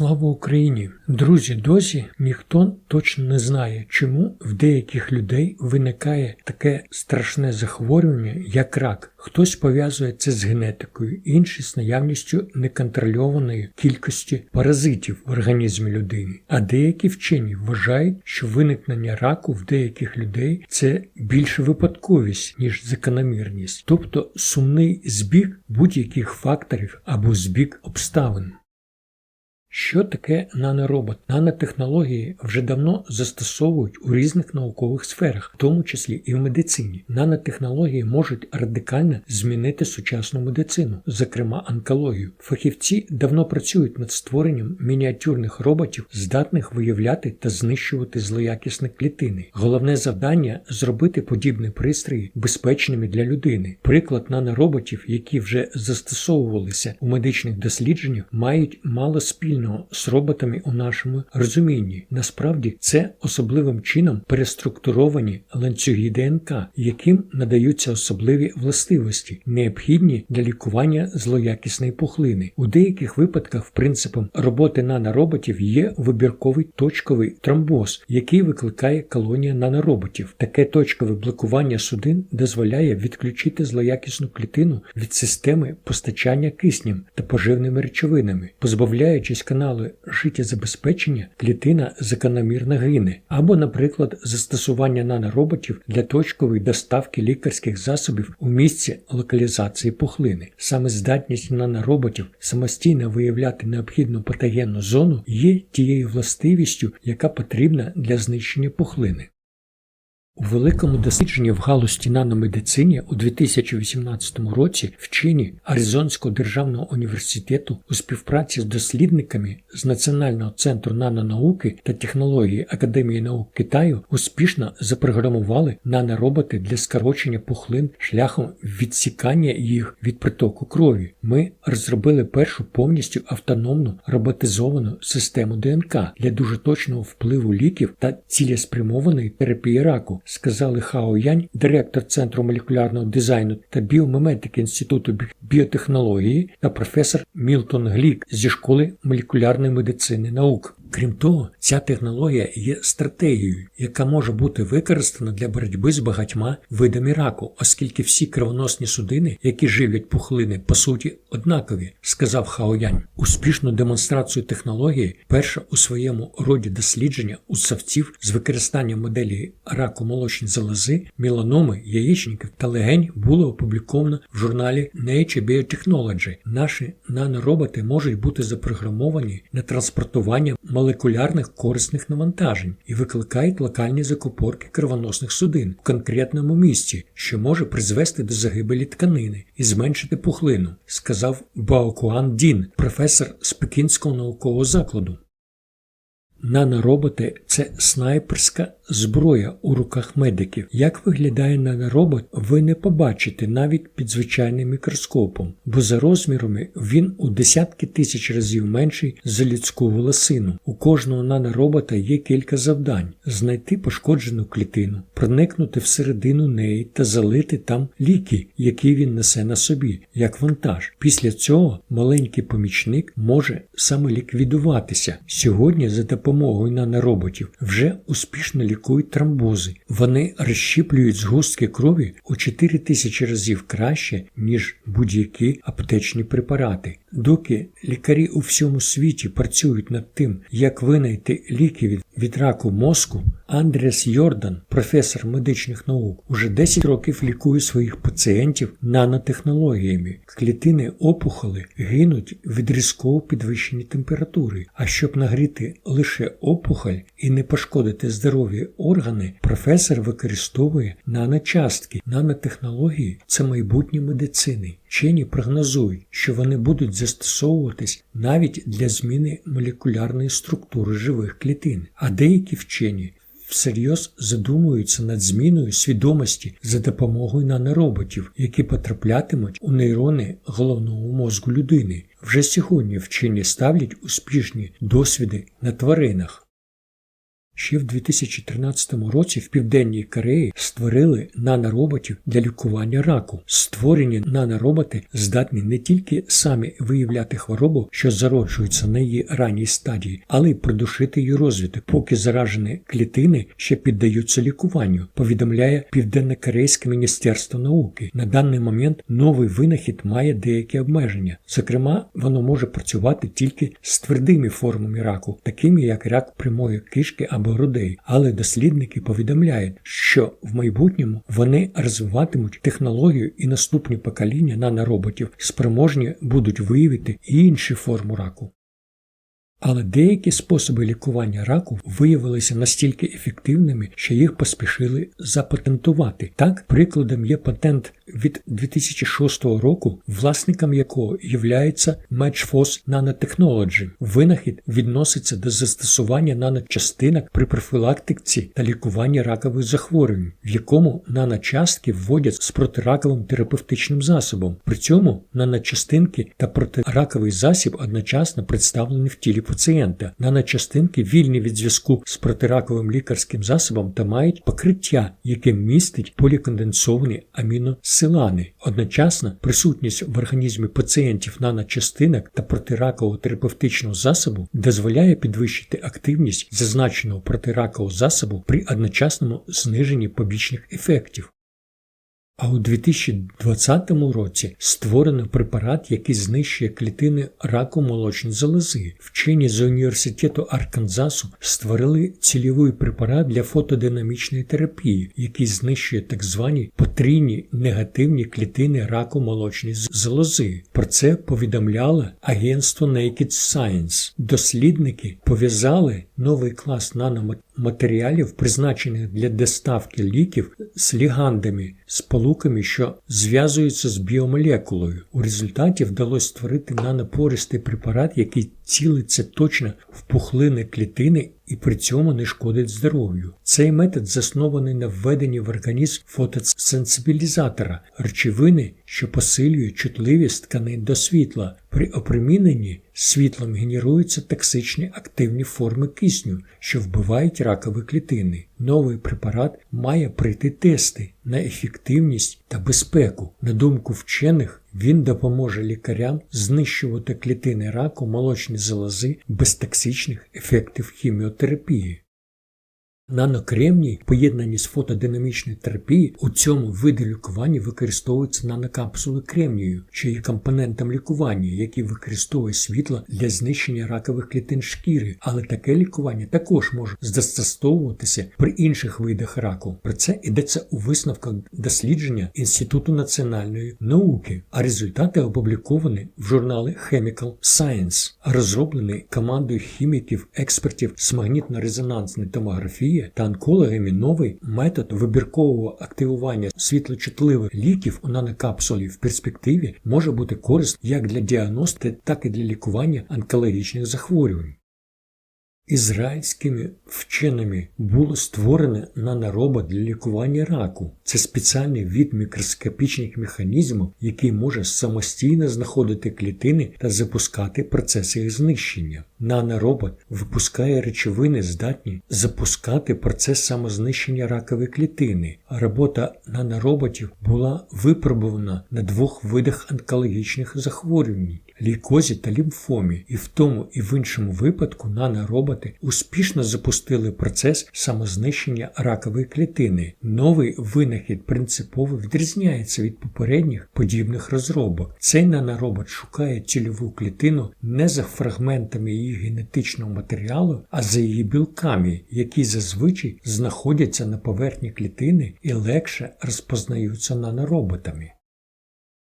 Слава Україні! Друзі, досі ніхто точно не знає, чому в деяких людей виникає таке страшне захворювання, як рак. Хтось пов'язує це з генетикою, інші з наявністю неконтрольованої кількості паразитів в організмі людини. А деякі вчені вважають, що виникнення раку в деяких людей це більше випадковість, ніж закономірність, тобто сумний збіг будь-яких факторів або збіг обставин. Що таке наноробот? Нанотехнології вже давно застосовують у різних наукових сферах, в тому числі і в медицині. Нанотехнології можуть радикально змінити сучасну медицину, зокрема онкологію. Фахівці давно працюють над створенням мініатюрних роботів, здатних виявляти та знищувати злоякісні клітини. Головне завдання зробити подібні пристрої безпечними для людини. Приклад нанороботів, які вже застосовувалися у медичних дослідженнях, мають мало спільного з роботами у нашому розумінні. Насправді це особливим чином переструктуровані ланцюги ДНК, яким надаються особливі властивості, необхідні для лікування злоякісної пухлини. У деяких випадках принципом роботи нанороботів є вибірковий точковий тромбоз, який викликає колонія нанороботів. Таке точкове блокування судин дозволяє відключити злоякісну клітину від системи постачання киснем та поживними речовинами, позбавляючись канали життєзабезпечення, клітина закономірно гине, або, наприклад, застосування нанороботів для точкової доставки лікарських засобів у місці локалізації пухлини. Саме здатність нанороботів самостійно виявляти необхідну патогенну зону є тією властивістю, яка потрібна для знищення пухлини. У великому дослідженні в галузі наномедицині у 2018 році вчені Аризонського державного університету у співпраці з дослідниками з Національного центру нанонауки та технології Академії наук Китаю успішно запрограмували нанороботи для скорочення пухлин шляхом відсікання їх від притоку крові. Ми розробили першу повністю автономну роботизовану систему ДНК для дуже точного впливу ліків та цілеспрямованої терапії раку сказали Хао Янь, директор Центру молекулярного дизайну та біомеметики Інституту біотехнології та професор Мілтон Глік зі школи молекулярної медицини наук. Крім того, ця технологія є стратегією, яка може бути використана для боротьби з багатьма видами раку, оскільки всі кровоносні судини, які живлять пухлини, по суті однакові, сказав Хаоянь. Успішну демонстрацію технології, перша у своєму роді дослідження у савців з використанням моделі раку молочні залози, міланоми, яєчників та легень було опубліковано в журналі Nature Biotechnology. Наші нанороботи можуть бути запрограмовані на транспортування молекулярних корисних навантажень і викликають локальні закупорки кровоносних судин в конкретному місці, що може призвести до загибелі тканини і зменшити пухлину, сказав Баокуан Дін, професор з Пекінського наукового закладу. Нанороботи це снайперська зброя у руках медиків. Як виглядає наноробот, ви не побачите навіть під звичайним мікроскопом, бо за розмірами він у десятки тисяч разів менший за людську волосину. У кожного наноробота є кілька завдань: знайти пошкоджену клітину, проникнути всередину неї та залити там ліки, які він несе на собі, як вантаж. Після цього маленький помічник може самоліквідуватися. Сьогодні за допомогою нанороботів вже успішно лікують лікують тромбози. Вони розщіплюють згустки крові у 4 тисячі разів краще, ніж будь-які аптечні препарати. Доки лікарі у всьому світі працюють над тим, як винайти ліки від, від раку мозку, Андрес Йордан, професор медичних наук, уже 10 років лікує своїх пацієнтів нанотехнологіями. Клітини опухоли гинуть від різкого підвищення температури. А щоб нагріти лише опухоль і не пошкодити здоров'я органи, професор використовує наночастки. Нанотехнології це майбутнє медицини. Вчені прогнозують, що вони будуть застосовуватись навіть для зміни молекулярної структури живих клітин, а деякі вчені всерйоз задумуються над зміною свідомості за допомогою нанороботів, які потраплятимуть у нейрони головного мозку людини. Вже сьогодні вчені ставлять успішні досвіди на тваринах. Ще в 2013 році в Південній Кореї створили нанороботів для лікування раку. Створені нанороботи здатні не тільки самі виявляти хворобу, що зароджується на її ранній стадії, але й придушити її розвиток, поки заражені клітини ще піддаються лікуванню. Повідомляє Південно-Корейське міністерство науки. На даний момент новий винахід має деякі обмеження. Зокрема, воно може працювати тільки з твердими формами раку, такими як рак прямої кишки або грудей. Але дослідники повідомляють, що в майбутньому вони розвиватимуть технологію і наступні покоління нанороботів спроможні будуть виявити і інші форми раку. Але деякі способи лікування раку виявилися настільки ефективними, що їх поспішили запатентувати. Так, прикладом є патент від 2006 року, власником якого являється Matchforce Nanotechnology. Винахід відноситься до застосування наночастинок при профілактиці та лікуванні ракових захворювань, в якому наночастки вводять з протираковим терапевтичним засобом. При цьому наночастинки та протираковий засіб одночасно представлені в тілі пацієнта. Наночастинки вільні від зв'язку з протираковим лікарським засобом та мають покриття, яке містить поліконденсовані аміносилани. Одночасно присутність в організмі пацієнтів наночастинок та протиракового терапевтичного засобу дозволяє підвищити активність зазначеного протиракового засобу при одночасному зниженні побічних ефектів. А у 2020 році створено препарат, який знищує клітини раку молочної залози. Вчені з університету Арканзасу створили цільовий препарат для фотодинамічної терапії, який знищує так звані потрійні негативні клітини раку молочної залози. Про це повідомляло агентство Naked Science. Дослідники пов'язали новий клас наноматеріалів, призначених для доставки ліків з лігандами, сполуками, що зв'язуються з біомолекулою. У результаті вдалося створити нанопористий препарат, який цілиться точно в пухлини клітини і при цьому не шкодить здоров'ю. Цей метод заснований на введенні в організм фотосенсибілізатора, речовини, що посилює чутливість тканин до світла. При опроміненні світлом генеруються токсичні активні форми кисню, що вбивають ракові клітини. Новий препарат має пройти тести на ефективність та безпеку. На думку вчених, він допоможе лікарям знищувати клітини раку молочні залози без токсичних ефектів хіміотерапії. Нанокремній, поєднані з фотодинамічною терапією, у цьому виді лікування використовуються нанокапсули кремнію, що є компонентом лікування, який використовує світло для знищення ракових клітин шкіри, але таке лікування також може застосовуватися при інших видах раку. Про це йдеться у висновках дослідження Інституту національної науки, а результати опубліковані в журналі Chemical Science, розроблені командою хіміків, експертів з магнітно-резонансної томографії та онкологами новий метод вибіркового активування світлочутливих ліків у нанокапсулі в перспективі може бути корисним як для діагностики, так і для лікування онкологічних захворювань. Ізраїльськими вченими було створено наноробот для лікування раку. Це спеціальний від мікроскопічних механізмів, який може самостійно знаходити клітини та запускати процеси їх знищення. Наноробот випускає речовини, здатні запускати процес самознищення ракової клітини. Робота нанороботів була випробувана на двох видах онкологічних захворювань лікозі та лімфомі, і в тому і в іншому випадку нанороботи успішно запустили процес самознищення ракової клітини. Новий винахід принципово відрізняється від попередніх подібних розробок. Цей наноробот шукає цільову клітину не за фрагментами її генетичного матеріалу, а за її білками, які зазвичай знаходяться на поверхні клітини і легше розпознаються нанороботами.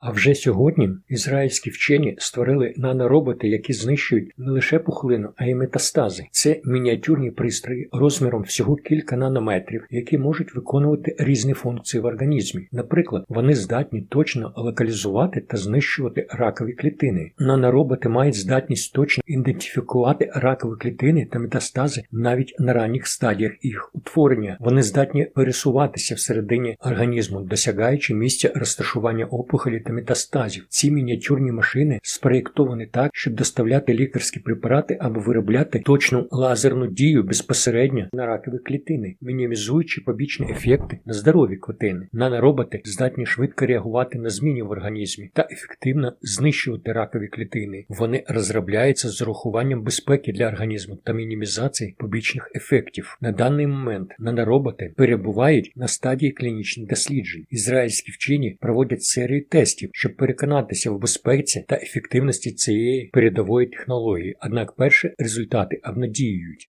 А вже сьогодні ізраїльські вчені створили нанороботи, які знищують не лише пухлину, а й метастази. Це мініатюрні пристрої розміром всього кілька нанометрів, які можуть виконувати різні функції в організмі. Наприклад, вони здатні точно локалізувати та знищувати ракові клітини. Нанороботи мають здатність точно ідентифікувати ракові клітини та метастази навіть на ранніх стадіях їх утворення. Вони здатні пересуватися всередині організму, досягаючи місця розташування опухолі та метастазів. Ці мініатюрні машини спроєктовані так, щоб доставляти лікарські препарати або виробляти точну лазерну дію безпосередньо на ракові клітини, мінімізуючи побічні ефекти на здорові клітини. Нанороботи здатні швидко реагувати на зміни в організмі та ефективно знищувати ракові клітини. Вони розробляються з урахуванням безпеки для організму та мінімізації побічних ефектів. На даний момент нанороботи перебувають на стадії клінічних досліджень. Ізраїльські вчені проводять серію тестів, щоб переконатися в безпеці та ефективності цієї передової технології. Однак перші результати обнадіюють.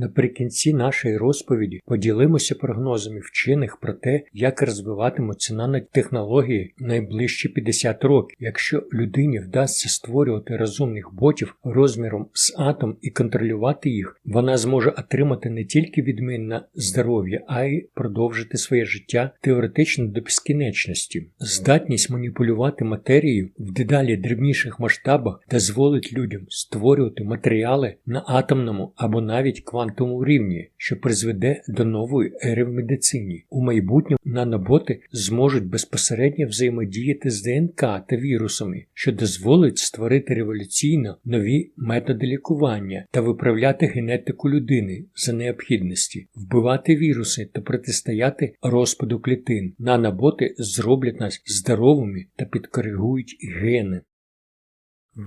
Наприкінці нашої розповіді поділимося прогнозами вчених про те, як розвиватимуться нанотехнології найближчі 50 років. Якщо людині вдасться створювати розумних ботів розміром з атом і контролювати їх, вона зможе отримати не тільки відмінне здоров'я, а й продовжити своє життя теоретично до безкінечності. Здатність маніпулювати матерією в дедалі дрібніших масштабах дозволить людям створювати матеріали на атомному або навіть квантовому рівні, що призведе до нової ери в медицині. У майбутньому наноботи зможуть безпосередньо взаємодіяти з ДНК та вірусами, що дозволить створити революційно нові методи лікування та виправляти генетику людини за необхідності, вбивати віруси та протистояти розпаду клітин. Наноботи зроблять нас здоровими та підкоригують гени.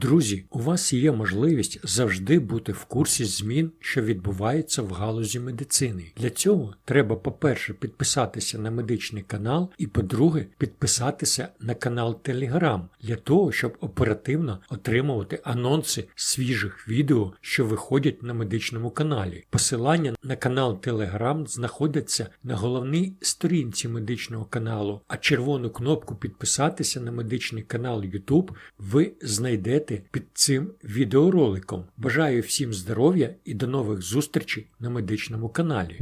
Друзі, у вас є можливість завжди бути в курсі змін, що відбуваються в галузі медицини. Для цього треба, по-перше, підписатися на медичний канал, і по-друге, підписатися на канал Telegram для того, щоб оперативно отримувати анонси свіжих відео, що виходять на медичному каналі. Посилання на канал Telegram знаходяться на головній сторінці медичного каналу, а червону кнопку підписатися на медичний канал YouTube ви знайдете під цим відеороликом. Бажаю всім здоров'я і до нових зустрічей на медичному каналі.